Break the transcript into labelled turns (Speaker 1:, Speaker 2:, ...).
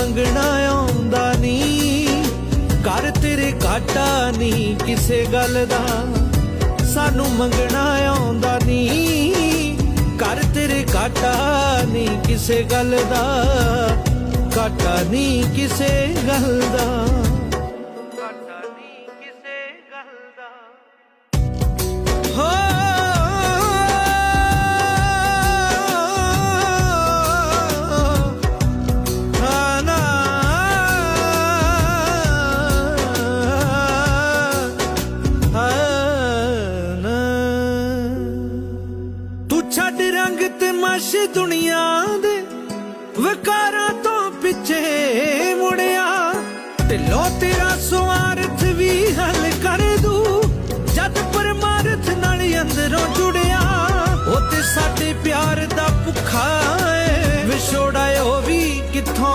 Speaker 1: ਮੰਗਣਾ ਆਉਂਦਾ ਨਹੀਂ। ਕਰ ਤੇਰੇ ਘਾਟਾ ਨਹੀਂ ਕਿਸੇ ਗੱਲ ਦਾ। ਸਾਨੂੰ ਮੰਗਣਾ ਆਉਂਦਾ ਨਹੀਂ। ਕਰ ਤੇਰੇ ਘਾਟਾ ਨਹੀਂ ਕਿਸੇ ਗੱਲ ਦਾ। ਘਾਟਾ ਨਹੀਂ ਕਿਸੇ ਗੱਲ ਦਾ। ਛੱਡ ਰੰਗ ਤਮਾਸ਼ੇ ਦੁਨੀਆ ਦੇ ਵਕਾਰਾਂ ਤੋਂ ਪਿੱਛੇ ਮੁੜਿਆ। ਤੇ ਲੋ ਤੇਰਾ ਸਵਾਰਥ ਵੀ ਹੱਲ ਕਰ ਦੂ, ਜਦ ਪਰਮਾਰਥ ਨਾਲ ਅੰਦਰੋਂ ਜੁੜਿਆ। ਉਹ ਤੇ ਸਾਡੇ ਪਿਆਰ ਦਾ ਭੁੱਖਾ ਏ, ਵਿਛੋੜਾ ਉਹ ਵੀ ਕਿੱਥੋਂ